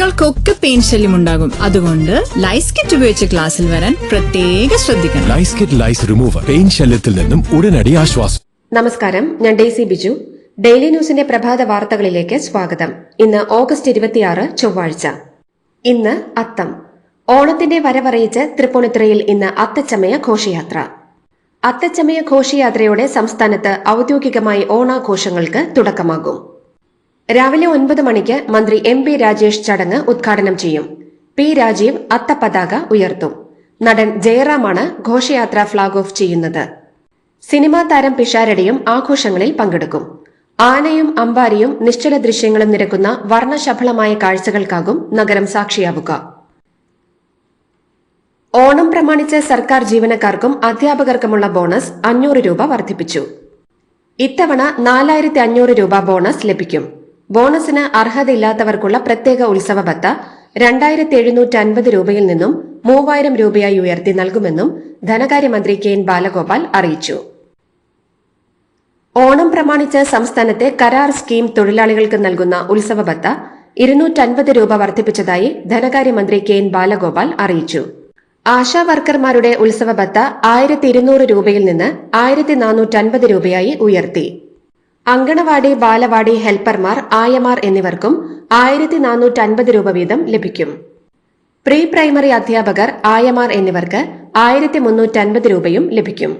കുട്ടികൾക്കൊക്കെ പെയിൻ ശല്യം ഉണ്ടാകും. അതുകൊണ്ട് ലൈസ് കിറ്റ് ഉപയോഗിച്ച് ക്ലാസ്സിൽ വരാൻ പ്രത്യേക ശ്രദ്ധിക്കണം. Lice kit lice remover pain ശല്യത്തിൽ നിന്നും ഉടനടി ആശ്വാസം. നമസ്കാരം ഞാൻ ഡെയ്സി ബിജു. ഡെയിലി ന്യൂസിന്റെ പ്രഭാത വാർത്തകളിലേക്ക് സ്വാഗതം. ഇന്ന് ഓഗസ്റ്റ് ഇരുപത്തിയാറ് ചൊവ്വാഴ്ച. ഇന്ന് അത്തം. ഓണത്തിന്റെ വരവറിയിച്ച് തൃപ്പൂണിത്തുറയിൽ ഇന്ന് അത്തച്ചമയ ഘോഷയാത്ര. അത്തച്ചമയ ഘോഷയാത്രയോടെ സംസ്ഥാനത്ത് ഔദ്യോഗികമായി ഓണാഘോഷങ്ങൾക്ക് തുടക്കമാകും. രാവിലെ ഒൻപത് മണിക്ക് മന്ത്രി എം പി രാജേഷ് ചടങ്ങ് ഉദ്ഘാടനം ചെയ്യും. പി രാജീവ് അത്തപതാക ഉയർത്തും. നടൻ ജയറാമാണ് ഘോഷയാത്ര ഫ്ളാഗ് ഓഫ് ചെയ്യുന്നത്. സിനിമാ താരം പിഷാരടിയും ആഘോഷങ്ങളിൽ പങ്കെടുക്കും. ആനയും അമ്പാരിയും നിശ്ചല ദൃശ്യങ്ങളും നിരക്കുന്ന വർണശബളമായ കാഴ്ചകൾക്കാകും നഗരം സാക്ഷിയാവുക. ഓണം പ്രമാണിച്ച് സർക്കാർ ജീവനക്കാർക്കും അധ്യാപകർക്കുമുള്ള ബോണസ് അഞ്ഞൂറ് രൂപ വർദ്ധിപ്പിച്ചു. ഇത്തവണ നാലായിരത്തി അഞ്ഞൂറ് രൂപ ബോണസ് ലഭിക്കും. ബോണസിന് അർഹതയില്ലാത്തവർക്കുള്ള പ്രത്യേക ഉത്സവ ഭത്ത രണ്ടായിരത്തി എഴുന്നൂറ്റി അൻപത് രൂപയിൽ നിന്നും മൂവായിരം രൂപയായി ഉയർത്തി നൽകുമെന്നും ധനകാര്യമന്ത്രി കെ എൻ ബാലഗോപാൽ അറിയിച്ചു. ഓണം പ്രമാണിച്ച് സംസ്ഥാനത്തെ കരാർ സ്കീം തൊഴിലാളികൾക്ക് നൽകുന്ന ഉത്സവ ഭത്ത ഇരുന്നൂറ്റൻപത് രൂപ വർദ്ധിപ്പിച്ചതായി ധനകാര്യമന്ത്രി കെ എൻ ബാലഗോപാൽ അറിയിച്ചു. ആശാ വർക്കർമാരുടെ ഉത്സവ ഭത്ത ആയിരത്തി ഇരുന്നൂറ് രൂപയിൽ നിന്ന് ആയിരത്തി നാനൂറ്റൻപത് രൂപയായി ഉയർത്തി. അങ്കണവാടി ബാലവാടി ഹെൽപ്പർമാർ ആയമാർ എന്നിവർക്കും ആയിരത്തി നാനൂറ്റൻപത് രൂപ വീതം ലഭിക്കും. പ്രീ പ്രൈമറി അധ്യാപകർ ആയമാർ എന്നിവർക്ക് ആയിരത്തി മുന്നൂറ്റൻപത് രൂപയും ലഭിക്കും.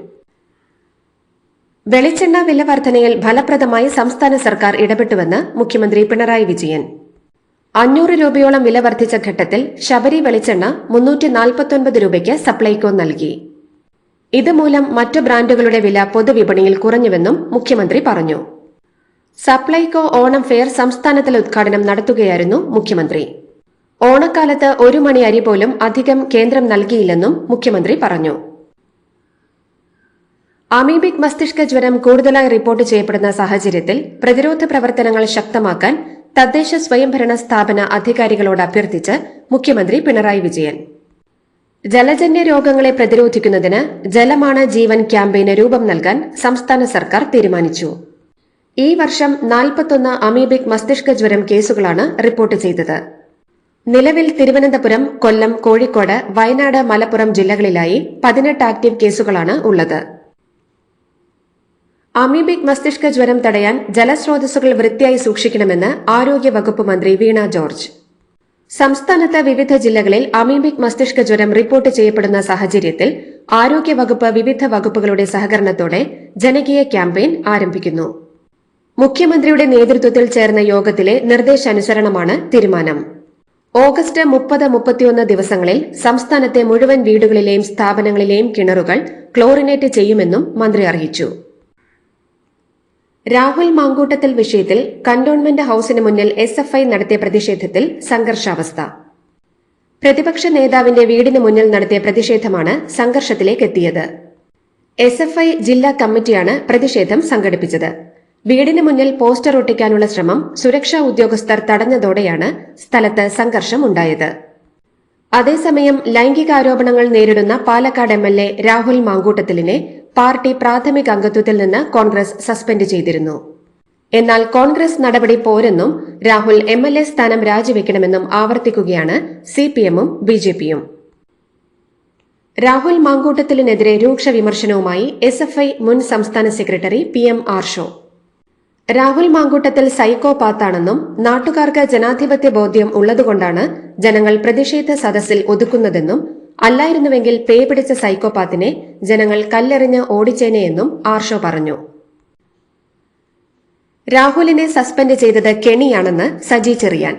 വെളിച്ചെണ്ണ വില വർധനയിൽ ഫലപ്രദമായി സംസ്ഥാന സർക്കാർ ഇടപെട്ടുവെന്ന് മുഖ്യമന്ത്രി പിണറായി വിജയൻ. അഞ്ഞൂറ് രൂപയോളം വില വർദ്ധിച്ച ഘട്ടത്തിൽ ശബരി വെളിച്ചെണ്ണ മുന്നൂറ്റി നാൽപ്പത്തൊൻപത് രൂപയ്ക്ക് സപ്ലൈകോ നൽകി. ഇതുമൂലം മറ്റു ബ്രാൻഡുകളുടെ വില പൊതുവിപണിയിൽ കുറഞ്ഞുവെന്നും മുഖ്യമന്ത്രി പറഞ്ഞു. സപ്ലൈകോ ഓണം ഫെയർ സംസ്ഥാനതല ഉദ്ഘാടനം നടത്തുകയായിരുന്നു മുഖ്യമന്ത്രി. ഓണക്കാലത്ത് ഒരു മണി അരി പോലും അധികം കേന്ദ്രം നൽകിയില്ലെന്നും മുഖ്യമന്ത്രി പറഞ്ഞു. അമീബിക് മസ്തിഷ്ക ജ്വരം കൂടുതലായി റിപ്പോർട്ട് ചെയ്യപ്പെടുന്ന സാഹചര്യത്തിൽ പ്രതിരോധ പ്രവർത്തനങ്ങൾ ശക്തമാക്കാൻ തദ്ദേശ സ്വയംഭരണ സ്ഥാപന അധികാരികളോട് അഭ്യർത്ഥിച്ച് മുഖ്യമന്ത്രി പിണറായി വിജയൻ. ജലജന്യ രോഗങ്ങളെ പ്രതിരോധിക്കുന്നതിന് ജലമാണ് ജീവൻ ക്യാമ്പയിന് രൂപം നൽകാൻ സംസ്ഥാന സർക്കാർ തീരുമാനിച്ചു. ഈ വർഷം നാൽപ്പത്തൊന്ന് അമീബിക് മസ്തിഷ്ക ജ്വരം കേസുകളാണ് റിപ്പോർട്ട് ചെയ്തത്. നിലവിൽ തിരുവനന്തപുരം കൊല്ലം കോഴിക്കോട് വയനാട് മലപ്പുറം ജില്ലകളിലായി പതിനെട്ട് ആക്റ്റീവ് കേസുകളാണ് ഉള്ളത്. അമീബിക് മസ്തിഷ്ക ജ്വരം തടയാൻ ജലസ്രോതസ്സുകൾ വൃത്തിയായി സൂക്ഷിക്കണമെന്ന് ആരോഗ്യ വകുപ്പ് മന്ത്രി വീണ ജോർജ്. സംസ്ഥാനത്ത് വിവിധ ജില്ലകളിൽ അമീബിക് മസ്തിഷ്ക ജ്വരം റിപ്പോർട്ട് ചെയ്യപ്പെടുന്ന സാഹചര്യത്തിൽ ആരോഗ്യവകുപ്പ് വിവിധ വകുപ്പുകളുടെ സഹകരണത്തോടെ ജനകീയ ക്യാമ്പയിൻ ആരംഭിക്കുന്നു. മുഖ്യമന്ത്രിയുടെ നേതൃത്വത്തിൽ ചേർന്ന യോഗത്തിലെ നിർദ്ദേശാനുസരണമാണ് തീരുമാനം. ഓഗസ്റ്റ് മുപ്പത് മുപ്പത്തിയൊന്ന് ദിവസങ്ങളിൽ സംസ്ഥാനത്തെ മുഴുവൻ വീടുകളിലെയും സ്ഥാപനങ്ങളിലെയും കിണറുകൾ ക്ലോറിനേറ്റ് ചെയ്യുമെന്നും മന്ത്രി അറിയിച്ചു. രാഹുൽ മാങ്കൂട്ടത്തിൽ വിഷയത്തിൽ കന്റോൺമെന്റ് ഹൌസിന് മുന്നിൽ എസ് എഫ് ഐ നടത്തിയ പ്രതിഷേധത്തിൽ സംഘർഷാവസ്ഥ. പ്രതിപക്ഷ നേതാവിന്റെ വീടിന് മുന്നിൽ നടത്തിയ പ്രതിഷേധമാണ് സംഘർഷത്തിലേക്കെത്തിയത്. എസ് എഫ് ഐ ജില്ലാ കമ്മിറ്റിയാണ് പ്രതിഷേധം സംഘടിപ്പിച്ചത്. വീടിന് മുന്നിൽ പോസ്റ്റർ ഒട്ടിക്കാനുള്ള ശ്രമം സുരക്ഷാ ഉദ്യോഗസ്ഥർ തടഞ്ഞതോടെയാണ് സ്ഥലത്ത് സംഘർഷം ഉണ്ടായത് അതേസമയം ലൈംഗികാരോപണങ്ങൾ നേരിടുന്ന Palakkad M L A Rahul മാങ്കൂട്ടത്തിലിനെ party പ്രാഥമിക അംഗത്വത്തിൽ നിന്ന് കോൺഗ്രസ് സസ്പെൻഡ് ചെയ്തിരുന്നു. എന്നാൽ കോൺഗ്രസ് നടപടി പോരെന്നും രാഹുൽ എം എൽ എ സ്ഥാനം രാജിവെക്കണമെന്നും ആവർത്തിക്കുകയാണ് സി പി എമ്മും ബി ജെ പിയും. രാഹുൽ മാങ്കൂട്ടത്തിലിനെതിരെ രൂക്ഷ വിമർശനവുമായി എസ് എഫ് ഐ മുൻ സംസ്ഥാന secretary P M Arsho. Rahul Mamkootathil സൈക്കോപാത്താണെന്നും നാട്ടുകാർക്ക് ജനാധിപത്യ ബോധ്യം ഉള്ളതുകൊണ്ടാണ് ജനങ്ങൾ പ്രതിഷേധ സദസ്സിൽ ഒതുക്കുന്നതെന്നും അല്ലായിരുന്നുവെങ്കിൽ പേ പിടിച്ച സൈക്കോപാത്തിനെ ജനങ്ങൾ കല്ലെറിഞ്ഞ് ഓടിച്ചേനെയെന്നും ആർഷോ പറഞ്ഞു. രാഹുലിനെ സസ്പെൻഡ് ചെയ്തത് കെണിയാണെന്ന് സജി ചെറിയാൻ.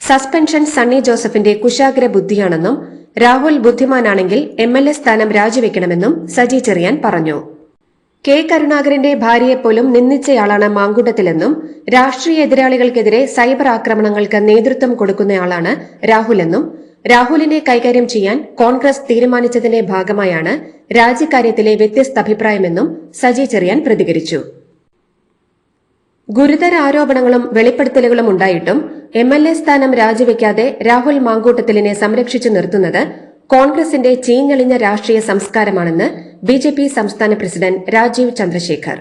സസ്പെൻഷൻ സണ്ണി ജോസഫിന്റെ കുശാഗ്ര ബുദ്ധിയാണെന്നും രാഹുൽ ബുദ്ധിമാനാണെങ്കിൽ എം എൽ എ സ്ഥാനം രാജിവെക്കണമെന്നും സജി ചെറിയാൻ പറഞ്ഞു. കെ കരുണാകരന്റെ ഭാര്യയെപ്പോലും നിന്ദിച്ചയാളാണ് മാങ്കൂട്ടത്തിലെന്നും രാഷ്ട്രീയ എതിരാളികൾക്കെതിരെ സൈബർ ആക്രമണങ്ങൾക്ക് നേതൃത്വം കൊടുക്കുന്നയാളാണ് രാഹുലെന്നും രാഹുലിനെ കൈകാര്യം ചെയ്യാൻ കോൺഗ്രസ് തീരുമാനിച്ചതിന്റെ ഭാഗമായാണ് രാജിക്കാര്യത്തിലെ വ്യത്യസ്ത അഭിപ്രായമെന്നും സജി ചെറിയാൻ പ്രതികരിച്ചു. ഗുരുതര ആരോപണങ്ങളും വെളിപ്പെടുത്തലുകളും ഉണ്ടായിട്ടും എം എൽ സ്ഥാനം രാജിവെക്കാതെ രാഹുൽ മാങ്കൂട്ടത്തിലിനെ സംരക്ഷിച്ചു നിർത്തുന്നത് കോൺഗ്രസിന്റെ ചീഞ്ഞളിഞ്ഞ രാഷ്ട്രീയ സംസ്കാരമാണെന്ന് ബിജെപി സംസ്ഥാന പ്രസിഡന്റ് രാജീവ് ചന്ദ്രശേഖർ.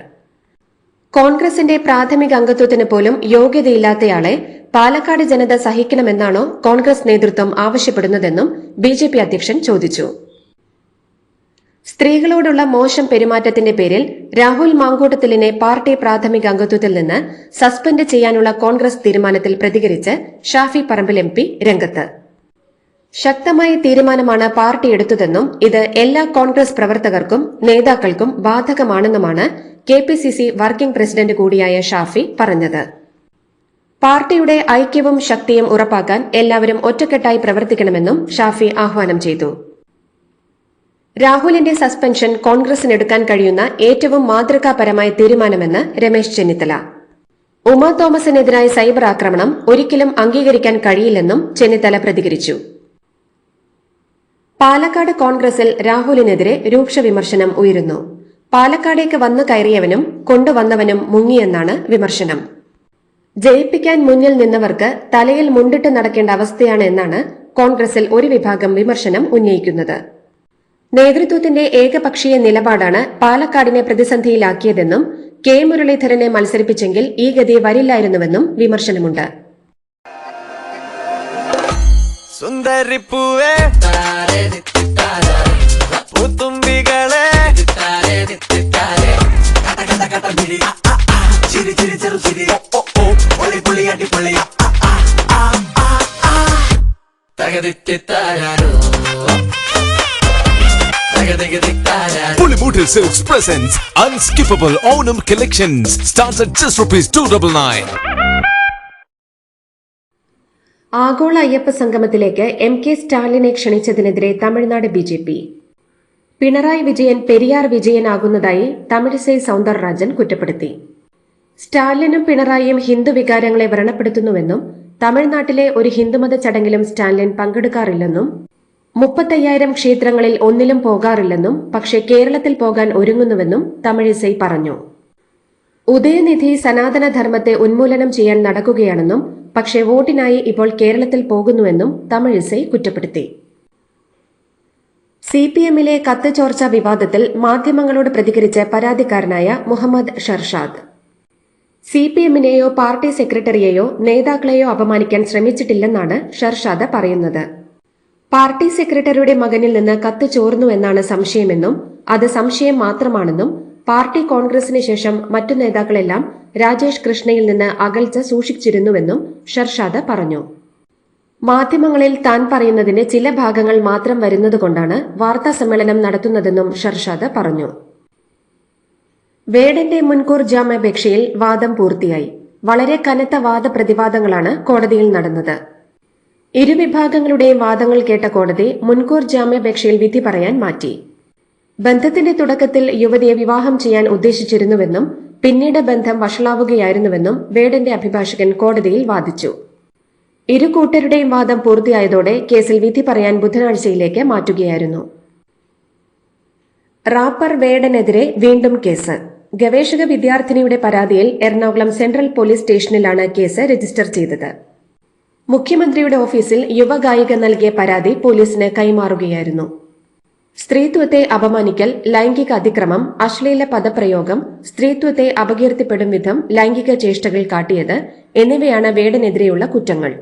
കോൺഗ്രസിന്റെ പ്രാഥമിക അംഗത്വത്തിന് പോലും യോഗ്യതയില്ലാത്തയാളെ പാലക്കാട് ജനത സഹിക്കണമെന്നാണോ കോൺഗ്രസ് നേതൃത്വം ആവശ്യപ്പെടുന്നതെന്നും ബി ജെ പി അധ്യക്ഷൻ ചോദിച്ചു. സ്ത്രീകളോടുള്ള മോശം പെരുമാറ്റത്തിന്റെ പേരിൽ രാഹുൽ മാങ്കൂട്ടത്തിലിനെ പാർട്ടി പ്രാഥമിക അംഗത്വത്തിൽ നിന്ന് സസ്പെൻഡ് ചെയ്യാനുള്ള കോൺഗ്രസ് തീരുമാനത്തിൽ പ്രതികരിച്ച് ഷാഫി പറമ്പിൽ എം പി രംഗത്ത്. ശക്തമായ തീരുമാനമാണ് പാർട്ടി എടുത്തതെന്നും ഇത് എല്ലാ കോൺഗ്രസ് പ്രവർത്തകർക്കും നേതാക്കൾക്കും ബാധകമാണെന്നുമാണ് K P C C working president കൂടിയായ ഷാഫി പറഞ്ഞത്. പാർട്ടിയുടെ ഐക്യവും ശക്തിയും ഉറപ്പാക്കാൻ എല്ലാവരും ഒറ്റക്കെട്ടായി പ്രവർത്തിക്കണമെന്നും ഷാഫി ആഹ്വാനം ചെയ്തു. രാഹുലിന്റെ സസ്പെൻഷൻ കോൺഗ്രസിനെടുക്കാൻ കഴിയുന്ന ഏറ്റവും മാതൃകാപരമായ തീരുമാനമെന്ന് രമേശ് ചെന്നിത്തല. ഉമ തോമസിനെതിരായ സൈബർ ആക്രമണം ഒരിക്കലും അംഗീകരിക്കാൻ കഴിയില്ലെന്നും ചെന്നിത്തല പ്രതികരിച്ചു. പാലക്കാട് കോൺഗ്രസിൽ രാഹുലിനെതിരെ രൂക്ഷ വിമർശനം ഉയരുന്നു. പാലക്കാടേക്ക് വന്നു കയറിയവനും കൊണ്ടുവന്നവനും മുങ്ങിയെന്നാണ് വിമർശനം. ജയിപ്പിക്കാൻ മുന്നിൽ നിന്നവർക്ക് തലയിൽ മുണ്ടിട്ട് നടക്കേണ്ട അവസ്ഥയാണ് എന്നാണ് കോൺഗ്രസിൽ ഒരു വിഭാഗം വിമർശനം ഉന്നയിക്കുന്നത്. നേതൃത്വത്തിന്റെ ഏകപക്ഷീയ നിലപാടാണ് പാലക്കാടിനെ പ്രതിസന്ധിയിലാക്കിയതെന്നും കെ മുരളീധരനെ മത്സരിപ്പിച്ചെങ്കിൽ ഈ ഗതി വരില്ലായിരുന്നുവെന്നും വിമർശനമുണ്ട്. സുന്ദരിപ്പൂവേ. Pulimutil Silks presents Unskippable Onam Collections. Starts at just rupees 299. ആഗോള അയ്യപ്പ സംഗമത്തിലേക്ക് എം കെ സ്റ്റാലിനെ ക്ഷണിച്ചതിനെതിരെ Tamil Nadu B J P Pinarayi Vijayan Periyar വിജയനാകുന്നതായി Tamilisai Soundararajan കുറ്റപ്പെടുത്തി സ്റ്റാലിനും പിണറായിയും ഹിന്ദു വികാരങ്ങളെ വ്രണപ്പെടുത്തുന്നുവെന്നും തമിഴ്നാട്ടിലെ ഒരു ഹിന്ദുമത ചടങ്ങിലും സ്റ്റാൻലിൻ പങ്കെടുക്കാറില്ലെന്നും മുപ്പത്തയ്യായിരം ക്ഷേത്രങ്ങളിൽ ഒന്നിലും പോകാറില്ലെന്നും പക്ഷേ കേരളത്തിൽ പോകാൻ ഒരുങ്ങുന്നുവെന്നും തമിഴിസൈ പറഞ്ഞു. ഉദയനിധി സനാതനധർമ്മത്തെ ഉന്മൂലനം ചെയ്യാൻ നടക്കുകയാണെന്നും പക്ഷേ വോട്ടിനായി ഇപ്പോൾ കേരളത്തിൽ പോകുന്നുവെന്നും തമിഴിസൈ കുറ്റപ്പെടുത്തി. സി പി എമ്മിലെ കത്ത് ചോർച്ച വിവാദത്തിൽ മാധ്യമങ്ങളോട് പ്രതികരിച്ച് പരാതിക്കാരനായ മുഹമ്മദ് ഷർഷാദ്. സി പി എമ്മിനെയോ പാർട്ടി സെക്രട്ടറിയെയോ നേതാക്കളെയോ അപമാനിക്കാൻ ശ്രമിച്ചിട്ടില്ലെന്നാണ് ഷർഷാദ് പറയുന്നത്. പാർട്ടി സെക്രട്ടറിയുടെ മകനിൽ നിന്ന് കത്ത് ചോർന്നു എന്നാണ് സംശയമെന്നും അത് സംശയം മാത്രമാണെന്നും പാർട്ടി കോൺഗ്രസിന് ശേഷം മറ്റു നേതാക്കളെല്ലാം രാജേഷ് കൃഷ്ണയിൽ നിന്ന് അകൽച്ച സൂക്ഷിച്ചിരുന്നുവെന്നും ഷർഷാദ് പറഞ്ഞു. മാധ്യമങ്ങളിൽ താൻ പറയുന്നതിന്റെ ചില ഭാഗങ്ങൾ മാത്രം വരുന്നതുകൊണ്ടാണ് വാർത്താ സമ്മേളനം നടത്തുന്നതെന്നും ഷർഷാദ് പറഞ്ഞു. വേടന്റെ മുൻകൂർ ജാമ്യാപേക്ഷയിൽ വാദം പൂർത്തിയായി. വളരെ കനത്ത വാദപ്രതിവാദങ്ങളാണ് കോടതിയിൽ നടന്നത്. ഇരുവിഭാഗങ്ങളുടെയും വാദങ്ങൾ കേട്ട കോടതി മുൻകൂർ ജാമ്യാപേക്ഷയിൽ വിധി പറയാൻ മാറ്റി. ബന്ധത്തിന്റെ തുടക്കത്തിൽ യുവതിയെ വിവാഹം ചെയ്യാൻ ഉദ്ദേശിച്ചിരുന്നുവെന്നും പിന്നീട് ബന്ധം വഷളാവുകയായിരുന്നുവെന്നും വേടന്റെ അഭിഭാഷകൻ കോടതിയിൽ വാദിച്ചു. ഇരു കൂട്ടരുടെയും വാദം പൂർത്തിയായതോടെ കേസിൽ വിധി പറയാൻ ബുധനാഴ്ചയിലേക്ക് മാറ്റുകയായിരുന്നു. റാപ്പർ വേടനെതിരെ വീണ്ടും കേസ്. ഗവേഷക വിദ്യാർത്ഥിനിയുടെ പരാതിയിൽ എറണാകുളം സെൻട്രൽ പോലീസ് സ്റ്റേഷനിലാണ് കേസ് രജിസ്റ്റർ ചെയ്തത്. മുഖ്യമന്ത്രിയുടെ ഓഫീസിൽ യുവഗായിക നൽകിയ പരാതി പോലീസിന് കൈമാറുകയായിരുന്നു. സ്ത്രീത്വത്തെ അപമാനിക്കൽ ലൈംഗിക അതിക്രമം അശ്ലീല പദപ്രയോഗം സ്ത്രീത്വത്തെ അപകീർത്തിപ്പെടും വിധം ലൈംഗിക ചേഷ്ടകൾ കാട്ടിയത് എന്നിവയാണ് വേടനെതിരെയുള്ള കുറ്റങ്ങൾ.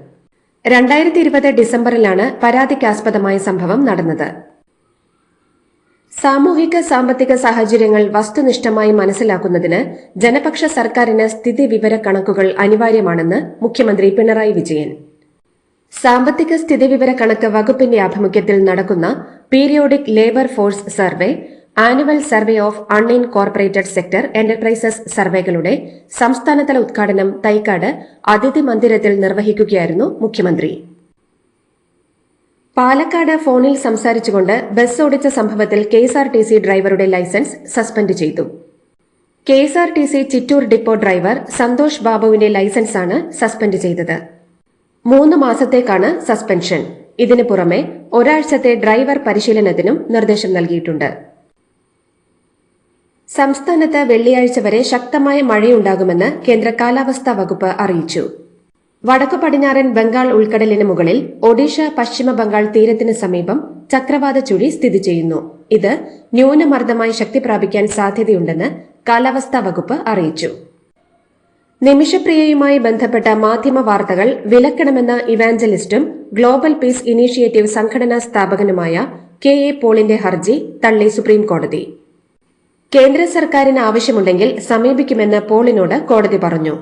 രണ്ടായിരത്തി ഇരുപത് ഡിസംബറിലാണ് പരാതിക്കാസ്പദമായ സംഭവം നടന്നത്. സാമൂഹിക സാമ്പത്തിക സാഹചര്യങ്ങൾ വസ്തുനിഷ്ഠമായി മനസ്സിലാക്കുന്നതിന് ജനപക്ഷ സർക്കാരിന് സ്ഥിതി വിവര കണക്കുകൾ അനിവാര്യമാണെന്ന് മുഖ്യമന്ത്രി പിണറായി വിജയൻ. സാമ്പത്തിക സ്ഥിതിവിവര കണക്ക് വകുപ്പിന്റെ ആഭിമുഖ്യത്തിൽ നടക്കുന്ന periodic labour force survey annual survey of unincorporated sector enterprises സർവേകളുടെ സംസ്ഥാനതല ഉദ്ഘാടനം തൈക്കാട് അതിഥി മന്ദിരത്തിൽ നിർവഹിക്കുകയായിരുന്നു മുഖ്യമന്ത്രി. പാലക്കാട് ഫോണിൽ സംസാരിച്ചുകൊണ്ട് ബസ് ഓടിച്ച സംഭവത്തിൽ K S R T C ഡ്രൈവറുടെ ലൈസൻസ് സസ്പെൻഡ് ചെയ്തു. K S R T C Chittur depot driver Santhosh ബാബുവിന്റെ ലൈസൻസാണ് സസ്പെൻഡ് ചെയ്തത്. മൂന്ന് മാസത്തേക്കാണ് സസ്പെൻഷൻ. ഇതിനു പുറമെ ഒരാഴ്ചത്തെ ഡ്രൈവർ പരിശീലനത്തിനും നിർദ്ദേശം നൽകിയിട്ടുണ്ട്. സംസ്ഥാനത്ത് വെള്ളിയാഴ്ച വരെ ശക്തമായ മഴയുണ്ടാകുമെന്ന് കേന്ദ്ര കാലാവസ്ഥാ വകുപ്പ് അറിയിച്ചു. വടക്കു പടിഞ്ഞാറൻ ബംഗാൾ ഉൾക്കടലിന് മുകളിൽ ഒഡീഷ പശ്ചിമ ബംഗാൾ തീരത്തിന് സമീപം ചക്രവാത ചുഴി സ്ഥിതി ചെയ്യുന്നു. ഇത് ന്യൂനമർദ്ദമായി ശക്തി പ്രാപിക്കാൻ സാധ്യതയുണ്ടെന്ന് കാലാവസ്ഥാ വകുപ്പ് അറിയിച്ചു. നിമിഷപ്രിയയുമായി ബന്ധപ്പെട്ട മാധ്യമ വാർത്തകൾ വിലക്കണമെന്ന ഇവാഞ്ചലിസ്റ്റും ഗ്ലോബൽ പീസ് ഇനീഷ്യേറ്റീവ് സംഘടനാ സ്ഥാപകനുമായ കെ എ പോളിന്റെ ഹർജി തള്ളി സുപ്രീംകോടതി. കേന്ദ്ര സർക്കാരിന് ആവശ്യമുണ്ടെങ്കിൽ സമീപിക്കുമെന്ന് പോളിനോട് കോടതി പറഞ്ഞു.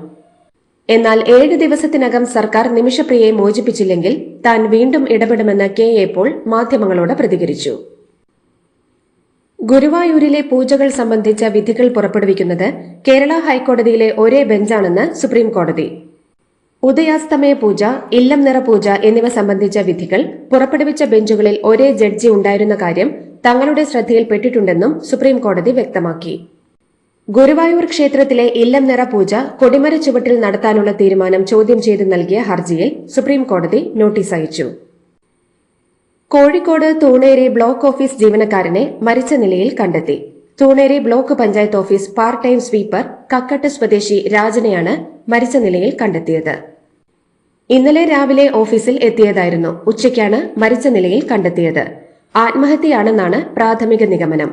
എന്നാൽ ഏഴ് ദിവസത്തിനകം സർക്കാർ നിമിഷപ്രിയയെ മോചിപ്പിച്ചില്ലെങ്കിൽ താൻ വീണ്ടും ഇടപെടുമെന്ന് കെ എ പോൾ മാധ്യമങ്ങളോട് പ്രതികരിച്ചു. ഗുരുവായൂരിലെ പൂജകൾ സംബന്ധിച്ച വിധികൾ പുറപ്പെടുവിക്കുന്നത് കേരള ഹൈക്കോടതിയിലെ ഒരേ ബെഞ്ചാണെന്ന് സുപ്രീം കോടതി. ഉദയാസ്തമയ പൂജ ഇല്ലം നിറ പൂജ എന്നിവ സംബന്ധിച്ച വിധികൾ പുറപ്പെടുവിച്ച ബെഞ്ചുകളിൽ ഒരേ ജഡ്ജി ഉണ്ടായിരുന്ന കാര്യം തങ്ങളുടെ ശ്രദ്ധയിൽപ്പെട്ടിട്ടുണ്ടെന്നും സുപ്രീം കോടതി വ്യക്തമാക്കി. ഗുരുവായൂർ ക്ഷേത്രത്തിലെ ഇല്ലം നിറ പൂജ കൊടിമര ചുവട്ടിൽ നടത്താനുള്ള തീരുമാനം ചോദ്യം ചെയ്ത് നൽകിയ ഹർജിയിൽ സുപ്രീം കോടതി നോട്ടീസ് അയച്ചു. കോഴിക്കോട് തൂണേരി ബ്ലോക്ക് ഓഫീസ് ജീവനക്കാരനെ മരിച്ച നിലയിൽ കണ്ടെത്തി. Thooneri block panchayat office part time sweeper Kakkatt സ്വദേശി രാജനെയാണ് മരിച്ച നിലയിൽ കണ്ടെത്തിയത്. ഇന്നലെ രാവിലെ ഓഫീസിൽ എത്തിയതായിരുന്നു. ഉച്ചയ്ക്കാണ് മരിച്ച നിലയിൽ കണ്ടെത്തിയത്. ആത്മഹത്യയാണെന്നാണ് പ്രാഥമിക നിഗമനം.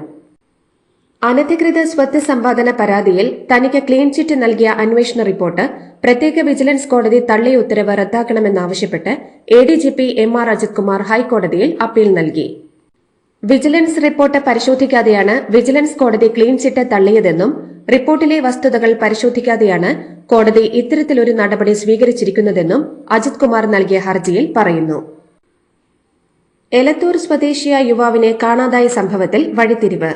അനധികൃത സ്വത്ത് സമ്പാദന പരാതിയിൽ തനിക്ക് ക്ലീൻ ചിറ്റ് നൽകിയ അന്വേഷണ റിപ്പോർട്ട് പ്രത്യേക വിജിലൻസ് കോടതി തള്ളിയ ഉത്തരവ് റദ്ദാക്കണമെന്നാവശ്യപ്പെട്ട് A D G P M R Ajith Kumar ഹൈക്കോടതിയിൽ അപ്പീൽ നൽകി. വിജിലൻസ് റിപ്പോർട്ട് പരിശോധിക്കാതെയാണ് വിജിലൻസ് കോടതി ക്ലീൻ ചിറ്റ് തള്ളിയതെന്നും റിപ്പോർട്ടിലെ വസ്തുതകൾ പരിശോധിക്കാതെയാണ് കോടതി ഇത്തരത്തിലൊരു നടപടി സ്വീകരിച്ചിരിക്കുന്നതെന്നും അജിത് കുമാർ നൽകിയ ഹർജിയിൽ പറയുന്നു. എലത്തൂർ സ്വദേശിയായ യുവാവിനെ കാണാതായ സംഭവത്തിൽ വഴിത്തിരിവ്.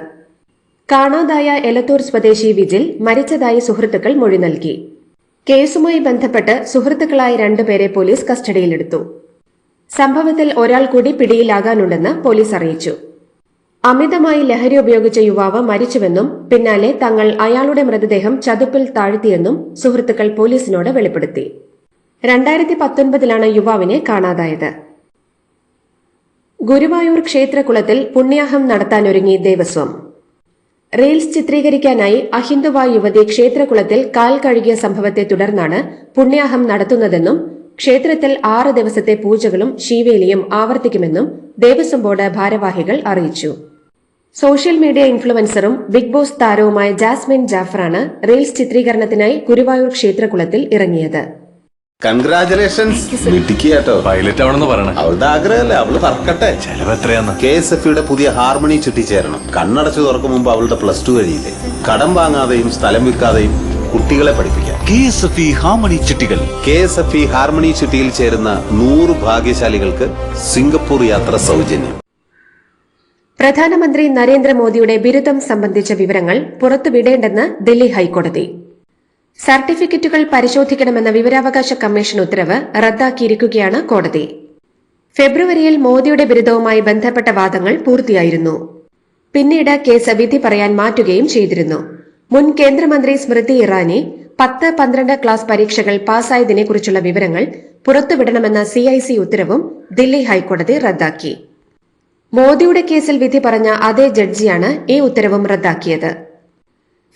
കാണാതായ എലത്തൂർ സ്വദേശി വിജിൽ മരിച്ചതായി സുഹൃത്തുക്കൾ മൊഴി നൽകി. കേസുമായി ബന്ധപ്പെട്ട് സുഹൃത്തുക്കളായ രണ്ടുപേരെ പോലീസ് കസ്റ്റഡിയിലെടുത്തു. സംഭവത്തിൽ ഒരാൾ കൂടി പിടിയിലാകാനുണ്ടെന്ന് പോലീസ് അറിയിച്ചു. അമിതമായി ലഹരി ഉപയോഗിച്ച യുവാവ് മരിച്ചുവെന്നും പിന്നാലെ തങ്ങൾ അയാളുടെ മൃതദേഹം ചതുപ്പിൽ താഴ്ത്തിയെന്നും സുഹൃത്തുക്കൾ പോലീസിനോട് വെളിപ്പെടുത്തി. രണ്ടായിരത്തി പത്തൊൻപതിലാണ് യുവാവിനെ കാണാതായത്. ഗുരുവായൂർ ക്ഷേത്രകുളത്തിൽ പുണ്യാഹം നടത്താനൊരുങ്ങി ദേവസ്വം. റീൽസ് ചിത്രീകരിക്കാനായി അഹിന്ദുവായ യുവതി ക്ഷേത്രകുളത്തിൽ കാൽ കഴുകിയ സംഭവത്തെ തുടർന്നാണ് പുണ്യാഹം നടത്തുന്നതെന്നും ക്ഷേത്രത്തിൽ ആറ് ദിവസത്തെ പൂജകളും ശീവേലിയും ആവർത്തിക്കുമെന്നും ദേവസ്വം ബോർഡ് ഭാരവാഹികൾ അറിയിച്ചു. സോഷ്യൽ മീഡിയ ഇൻഫ്ലുവൻസറും ബിഗ് ബോസ് താരവുമായ ജാസ്മിൻ ജാഫറാണ് റീൽസ് ചിത്രീകരണത്തിനായി ഗുരുവായൂർ ക്ഷേത്രകുളത്തിൽ ഇറങ്ങിയത്. കൺഗ്രാചുലേഷൻസ് കേട്ടോ. പൈലറ്റ് ആവണമെന്ന് പറയണേ. അവളുടെ ആഗ്രഹമല്ലേ? അവൾ പറക്കട്ടെ. ചെലവ് എത്രയാന്ന്? കെ എസ് എഫ് യുടെ പുതിയ ഹാർമണി ചുറ്റിച്ചേരണം കണ്ണടച്ചു തുറക്കും മുമ്പ് അവളുടെ പ്ലസ് ടു കഴിയില്ലേ? കടം വാങ്ങാതെയും സ്ഥലം വിൽക്കാതെയും കുട്ടികളെ പഠിപ്പിക്കാം. K S F E harmony ചിട്ടികൾ. K S F E harmony ചുറ്റിയിൽ ചേരുന്ന നൂറ് ഭാഗ്യശാലികൾക്ക് സിംഗപ്പൂർ യാത്ര സൗജന്യം. പ്രധാനമന്ത്രി നരേന്ദ്രമോദിയുടെ ബിരുദം സംബന്ധിച്ച വിവരങ്ങൾ പുറത്തുവിടേണ്ടെന്ന് ദില്ലി ഹൈക്കോടതി. സർട്ടിഫിക്കറ്റുകൾ പരിശോധിക്കണമെന്ന വിവരാവകാശ കമ്മീഷൻ ഉത്തരവ് റദ്ദാക്കിയിരിക്കുകയാണ് കോടതി. ഫെബ്രുവരിയിൽ മോദിയുടെ ബിരുദവുമായി ബന്ധപ്പെട്ട വാദങ്ങൾ പൂർത്തിയായിരുന്നു. പിന്നീട് കേസ് വിധി പറയാൻ മാറ്റുകയും ചെയ്തിരുന്നു. മുൻ കേന്ദ്രമന്ത്രി സ്മൃതി ഇറാനി പത്ത് പന്ത്രണ്ട് ക്ലാസ് പരീക്ഷകൾ പാസ്സായതിനെക്കുറിച്ചുള്ള വിവരങ്ങൾ പുറത്തുവിടണമെന്ന സിഐസി ഉത്തരവും ദില്ലി ഹൈക്കോടതി റദ്ദാക്കി. മോദിയുടെ കേസിൽ വിധി പറഞ്ഞ അതേ ജഡ്ജിയാണ് ഈ ഉത്തരവും റദ്ദാക്കിയത്.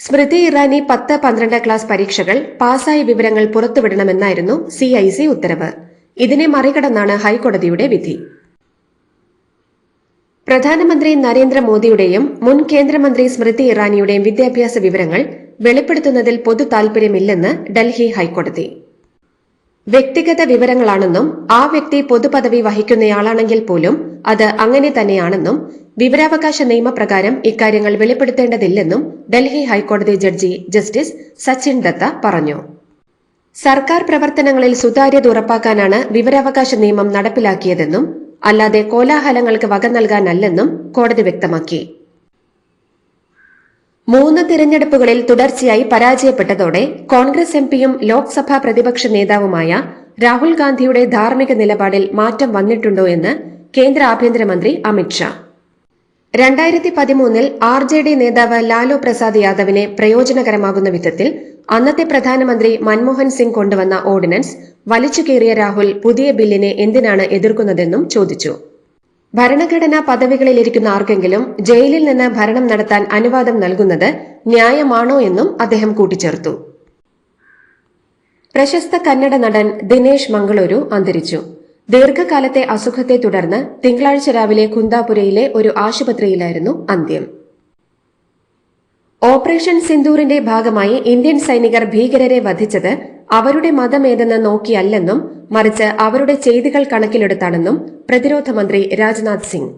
സ്മൃതി ഇറാനി പത്ത് പന്ത്രണ്ട് ക്ലാസ് പരീക്ഷകൾ പാസായ വിവരങ്ങൾ പുറത്തുവിടണമെന്നായിരുന്നു സി ഐ സി ഉത്തരവ്. ഇതിനെ മറികടന്നാണ് ഹൈക്കോടതിയുടെ വിധി. പ്രധാനമന്ത്രി നരേന്ദ്രമോദിയുടെയും മുൻ കേന്ദ്രമന്ത്രി സ്മൃതി ഇറാനിയുടെയും വിദ്യാഭ്യാസ വിവരങ്ങൾ വെളിപ്പെടുത്തുന്നതിൽ പൊതു താൽപര്യമില്ലെന്ന് ഡൽഹി ഹൈക്കോടതി. വ്യക്തിഗത വിവരങ്ങളാണെന്നും ആ വ്യക്തി പൊതുപദവി വഹിക്കുന്നയാളാണെങ്കിൽ പോലും അത് അങ്ങനെ തന്നെയാണെന്നും വിവരാവകാശ നിയമപ്രകാരം ഇക്കാര്യങ്ങൾ വെളിപ്പെടുത്തേണ്ടതില്ലെന്നും ഡൽഹി ഹൈക്കോടതി ജഡ്ജി ജസ്റ്റിസ് സച്ചിൻ ദത്ത പറഞ്ഞു. സർക്കാർ പ്രവർത്തനങ്ങളിൽ സുതാര്യത ഉറപ്പാക്കാനാണ് വിവരാവകാശ നിയമം നടപ്പിലാക്കിയതെന്നും അല്ലാതെ കോലാഹലങ്ങൾക്ക് വക നൽകാനല്ലെന്നും കോടതി വ്യക്തമാക്കി. മൂന്ന് തിരഞ്ഞെടുപ്പുകളിൽ തുടർച്ചയായി പരാജയപ്പെട്ടതോടെ കോൺഗ്രസ് എംപിയും ലോക്സഭാ പ്രതിപക്ഷ നേതാവുമായ രാഹുൽ ഗാന്ധിയുടെ ധാർമ്മിക നിലപാടിൽ മാറ്റം വന്നിട്ടുണ്ടോ എന്ന് കേന്ദ്ര ആഭ്യന്തരമന്ത്രി അമിത്ഷാ രണ്ടായിരത്തി പതിമൂന്നിൽ ആർ ജെ ഡി നേതാവ് ലാലു പ്രസാദ് യാദവിനെ പ്രയോജനകരമാകുന്ന വിധത്തിൽ അന്നത്തെ പ്രധാനമന്ത്രി മൻമോഹൻ സിംഗ് കൊണ്ടുവന്ന ഓർഡിനൻസ് വലിച്ചു രാഹുൽ പുതിയ ബില്ലിനെ എന്തിനാണ് എതിർക്കുന്നതെന്നും ചോദിച്ചു. ഭരണഘടനാ പദവികളിലിരിക്കുന്ന ആർക്കെങ്കിലും ജയിലിൽ നിന്ന് ഭരണം നടത്താൻ അനുവാദം നൽകുന്നത് ന്യായമാണോ എന്നും അദ്ദേഹം കൂട്ടിച്ചേർത്തു. പ്രശസ്ത കന്നഡ നടൻ ദിനേശ് മംഗളൂരു അന്തരിച്ചു. ദീർഘകാലത്തെ അസുഖത്തെ തുടർന്ന് തിങ്കളാഴ്ച രാവിലെ കുന്താപുരയിലെ ഒരു ആശുപത്രിയിലായിരുന്നു അന്ത്യം. ഓപ്പറേഷൻ സിന്ദൂറിന്റെ ഭാഗമായി ഇന്ത്യൻ സൈനികർ ഭീകരരെ വധിച്ചത് അവരുടെ മതമേതെന്ന് നോക്കിയല്ലെന്നും മറിച്ച് അവരുടെ ചെയ്തികൾ കണക്കിലെടുത്താണെന്നും പ്രതിരോധ മന്ത്രി രാജ്നാഥ് സിംഗ്.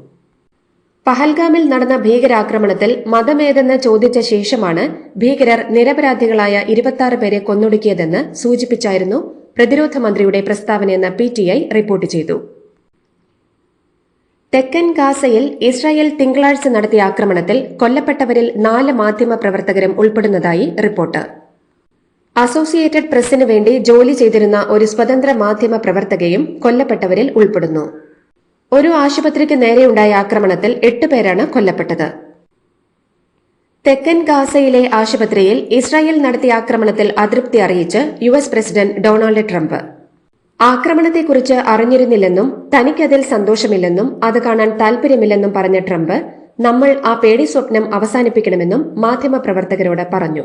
പഹൽഗാമിൽ നടന്ന ഭീകരാക്രമണത്തിൽ മതമേതെന്ന് ചോദിച്ച ശേഷമാണ് ഭീകരർ നിരപരാധികളായ ഇരുപത്തിയാറ് പേരെ കൊന്നൊടുക്കിയതെന്ന് സൂചിപ്പിച്ചായിരുന്നു പ്രതിരോധ മന്ത്രിയുടെ പ്രസ്താവനയെന്ന് പി ടി ഐ റിപ്പോർട്ട് ചെയ്തു. തെക്കൻ ഗാസയിൽ ഇസ്രായേൽ തിങ്കളാഴ്ച നടത്തിയ ആക്രമണത്തിൽ കൊല്ലപ്പെട്ടവരിൽ നാല് മാധ്യമ പ്രവർത്തകരും ഉൾപ്പെടുന്നതായി റിപ്പോർട്ട്. അസോസിയേറ്റഡ് പ്രസിന് വേണ്ടി ജോലി ചെയ്തിരുന്ന ഒരു സ്വതന്ത്ര മാധ്യമ പ്രവർത്തകയും കൊല്ലപ്പെട്ടവരിൽ ഉൾപ്പെടുന്നു. ഒരു ആശുപത്രിക്ക് നേരെയുണ്ടായ ആക്രമണത്തിൽ എട്ട് പേരാണ് കൊല്ലപ്പെട്ടത്. തെക്കൻ ഗാസയിലെ ആശുപത്രിയിൽ ഇസ്രായേൽ നടത്തിയ ആക്രമണത്തിൽ അതൃപ്തി അറിയിച്ച് U S president Donald Trump. ആക്രമണത്തെക്കുറിച്ച് അറിഞ്ഞിരുന്നില്ലെന്നും തനിക്കതിൽ സന്തോഷമില്ലെന്നും അത് കാണാൻ താൽപര്യമില്ലെന്നും പറഞ്ഞ ട്രംപ് നമ്മൾ ആ പേടി സ്വപ്നം അവസാനിപ്പിക്കണമെന്നും മാധ്യമപ്രവർത്തകരോട് പറഞ്ഞു.